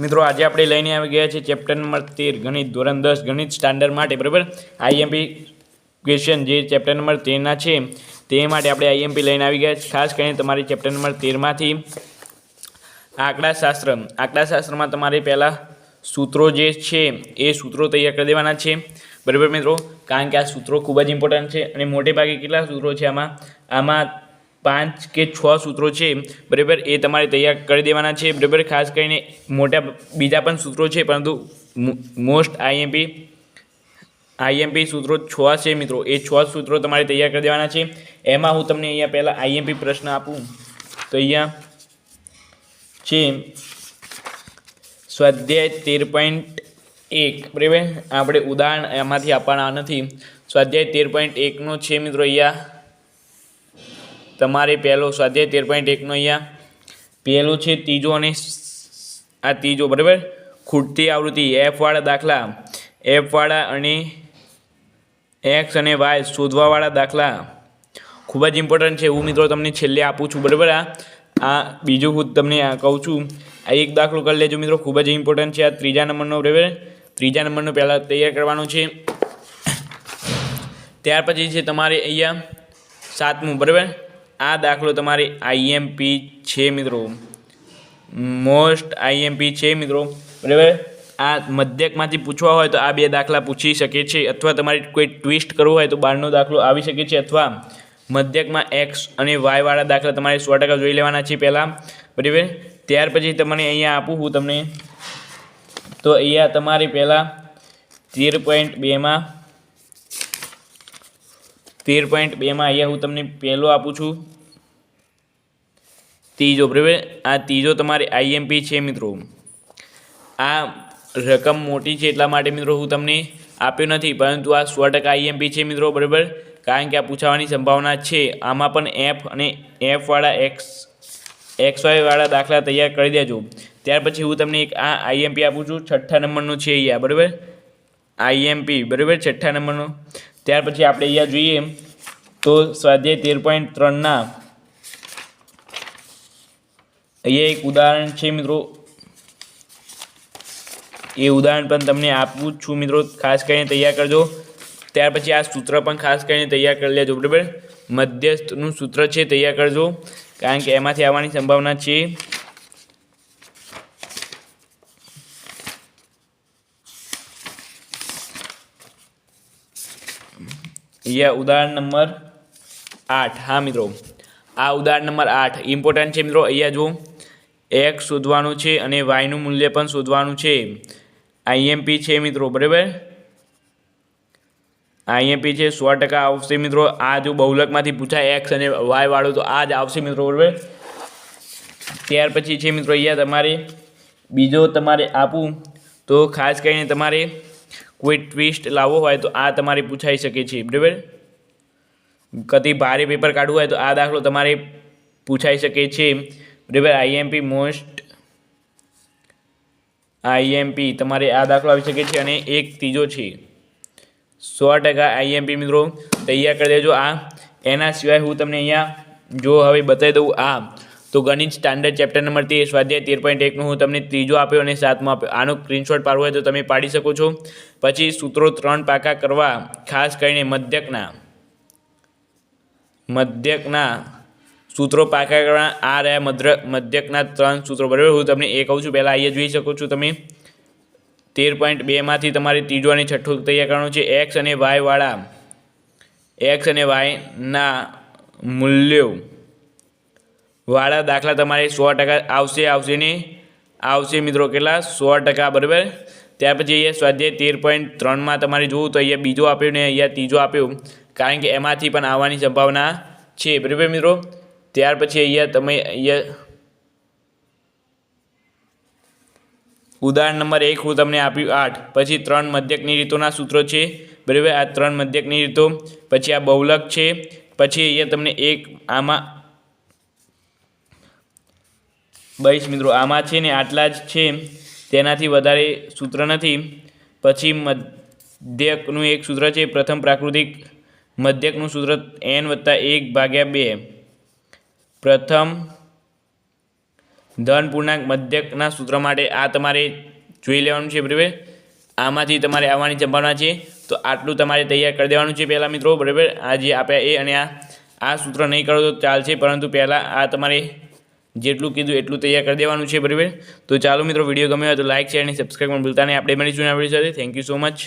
મિત્રો, આજે આપણે લઈને આવી ગયા છે ચેપ્ટર નંબર તેર, ગણિત ધોરણ દસ, ગણિત સ્ટાન્ડર્ડ માટે, બરાબર? આઈએમપી ક્વેશ્ચન જે ચેપ્ટર નંબર તેરના છે, તે માટે આપણે આઈએમપી લઈને આવી ગયા ખાસ કરીને તમારી ચેપ્ટર નંબર તેરમાંથી આંકડાશાસ્ત્ર. આંકડાશાસ્ત્રમાં તમારે પહેલાં સૂત્રો જે છે, એ સૂત્રો તૈયાર કરી દેવાના છે. બરાબર મિત્રો? કારણ કે આ સૂત્રો ખૂબ જ ઇમ્પોર્ટન્ટ છે અને મોટે ભાગે કેટલા સૂત્રો છે આમાં? આમાં પાંચ કે છ સૂત્રો છે, બરાબર? એ તમારે તૈયાર કરી દેવાના છે, બરાબર? ખાસ કરીને મોટા બીજા પણ સૂત્રો છે, પરંતુ મોસ્ટ આઈએમપી આઈએમપી સૂત્રો છ છે મિત્રો. એ છ સૂત્રો તમારે તૈયાર કરી દેવાના છે. એમાં હું તમને અહીંયા પહેલાં આઈએમપી પ્રશ્ન આપું. તો અહીંયા છે સ્વાધ્યાય તેર પોઈન્ટ એક, બરાબર? આપણે ઉદાહરણ એમાંથી આપવાના નથી. સ્વાધ્યાય તેર પોઈન્ટ એકનો છે મિત્રો અહીંયા તમારે પહેલો સ્વાધ્યાય તેર પોઈન્ટ એકનો અહીંયા પહેલો છે ત્રીજો અને આ ત્રીજો, બરાબર? ખૂટતી આવૃત્તિ એફવાળા દાખલા એફવાળા અને એક્સ અને વાય શોધવાવાળા દાખલા. ખૂબ જ ઇમ્પોર્ટન્ટ છે. હું મિત્રો તમને છેલ્લે આપું છું, બરાબર? આ આ બીજું હું તમને કહું છું. આ એક દાખલો કરી લેજો મિત્રો. ખૂબ જ ઇમ્પોર્ટન્ટ છે. આ ત્રીજા નંબરનો, બરાબર? ત્રીજા નંબરનો પહેલાં તૈયાર કરવાનો છે. ત્યાર પછી છે તમારે અહીંયા સાતમું, બરાબર? આ દાખલો તમારે આઈએમપી છે મિત્રો. મોસ્ટ આઈએમપી છે મિત્રો. બરાબર? આ મધ્યકમાંથી પૂછવા હોય તો આ બે દાખલા પૂછી શકે છે. અથવા તમારે કોઈ ટ્વિસ્ટ કરવું હોય તો બહારનો દાખલો આવી શકે છે. અથવા મધ્યકમાં એક્સ અને વાયવાળા દાખલા તમારે સો ટકા જોઈ લેવાના છે પહેલાં. બરાબર? ત્યાર પછી તમને અહીંયા આપું હું તમને. તો અહીંયા તમારે પહેલાં તેર પોઈન્ટ બેમાં તેર પોઈન્ટ બેમાં અહીંયા હું તમને પહેલો આપું છું. ત્રીજો, બરાબર? આ ત્રીજો તમારે આઈએમપી છે મિત્રો. આ રકમ મોટી છે એટલા માટે મિત્રો હું તમને આપ્યો નથી, પરંતુ આ સો ટકા આઈએમપી છે મિત્રો, બરાબર? કારણ કે આ પૂછાવાની સંભાવના છે. આમાં પણ એફ અને એફવાળા એક્સ એક્સ વાયવાળા દાખલા તૈયાર કરી દેજો. ત્યાર પછી હું તમને એક આ આઈએમપી આપું છું. છઠ્ઠા નંબરનું છે અહીંયા, બરાબર? આઈએમપી બરાબર? છઠ્ઠા નંબરનું. ત્યાર પછી આપણે અહીંયા જોઈએ તો સ્વાધ્યાય તેર પોઈન્ટ ત્રણના. અહીંયા એક ઉદાહરણ છે મિત્રો. એ ઉદાહરણ પણ તમને આપું છું મિત્રો. ખાસ કરીને તૈયાર કરજો. ત્યાર પછી આ સૂત્ર પણ ખાસ કરીને તૈયાર કરી લેજો, બરાબર? મધ્યસ્થનું સૂત્ર છે, તૈયાર કરજો. કારણ કે એમાંથી આવવાની સંભાવના છે. અહીંયા ઉદાહરણ નંબર આઠ. હા, મિત્રો. આ ઉદાહરણ નંબર આઠ. ઇમ્પોર્ટન્ટ છે, મિત્રો. અહીંયા જો એક્સ શોધવાનું છે અને વાયનું મૂલ્ય પણ શોધવાનું છે. આઈએમપી છે, મિત્રો. બરાબર? આઈએમપી છે, સો ટકા આવશે, મિત્રો. આ જો બહુલકમાંથી પૂછાય એક્સ અને વાય વાળું, તો આ જ આવશે, મિત્રો. બરાબર? ત્યાર પછી છે, મિત્રો, અહીંયા તમારે બીજો તમારે આપું તો ખાસ કરીને તમારે કોઈ ટ્વિસ્ટ લાવવો હોય તો આ તમારે પૂછાઈ શકે છે. બરાબર? કદી ભારે પેપર કાઢવું હોય તો આ દાખલો તમારે પૂછાઈ શકે છે. બરાબર? આઈએમપી મોસ્ટ આઈએમપી તમારે આ દાખલો આવી શકે છે અને એક ત્રીજો છે. સો ટકા આઈએમપી મિત્રો, તૈયાર કરી દેજો આ. એના સિવાય હું તમને અહીંયા જો હવે બતાવી દઉં આ. તો ગણિત સ્ટાન્ડર્ડ ચેપ્ટર નંબર તેર સ્વાધ્યાય તેર પોઈન્ટ એકનું હું તમને ત્રીજો આપ્યો અને સાતમો આપ્યો. આનો સ્ક્રીનશોટ પાડવો હોય તો તમે પાડી શકો છો. પછી સૂત્રો ત્રણ પાકા કરવા, ખાસ કરીને મધ્યકના. મધ્યકના સૂત્રો પાકા કરવા, આ રહ્યા મધ્ર, મધ્યકના ત્રણ સૂત્રો. બરાબર? હું તમને એ કહું છું, પહેલાં અહીંયા જોઈ શકો છો તમે. તેર પોઈન્ટ બેમાંથી તમારે ત્રીજો અને છઠ્ઠો તૈયાર કરવાનું છે. એક્સ અને વાયવાળા એક્સ અને વાયના મૂલ્યો. વાળા દાખલા તમારે સો ટકા આવશે આવશે ને આવશે મિત્રો કેટલા? સો ટકા, બરાબર? ત્યાર પછી અહીંયા સ્વાધ્યાય તેર પોઈન્ટ ત્રણમાં તમારે જોવું તો અહીંયા બીજો આપ્યો ને અહીંયા ત્રીજો આપ્યો, કારણ કે એમાંથી પણ આવવાની સંભાવના છે, બરાબર મિત્રો? ત્યાર પછી અહીંયા તમે અહીંયા ઉદાહરણ નંબર એક હું તમને આપ્યું આઠ, પછી ત્રણ મધ્યકની રીતોના સૂત્રો છે, બરાબર? આ ત્રણ મધ્યકની રીતો, પછી આ બહુલક છે, પછી અહીંયા તમને એક આમાં બઈશ મિત્રો, આમાં છે ને આટલા જ છે, તેનાથી વધારે સૂત્ર નથી. પછી મધ્યકનું એક સૂત્ર છે, પ્રથમ પ્રાકૃતિક મધ્યકનું સૂત્ર એન વત્તા એક ભાગ્યા બે. પ્રથમ ધન પૂર્ણાંક મધ્યકના સૂત્ર માટે આ તમારે જોઈ લેવાનું છે, બરાબર? આમાંથી તમારે આવવાની સંભાવના છે, તો આટલું તમારે તૈયાર કરી દેવાનું છે પહેલાં મિત્રો, બરાબર? આ જે આપ્યા એ અને આ આ સૂત્ર નહીં કરો તો ચાલશે, પરંતુ પહેલાં આ તમારે જેટલું કીધું એટલું તૈયાર કરી દેવાનું છે, બરાબર? તો ચાલો મિત્રો, વીડિયો ગમ્યો હોય તો લાઇક શેર અને સબસ્ક્રાઈબ પણ ભૂલતા નહીં. આપણે મળીશું આ સાથે. Thank you so much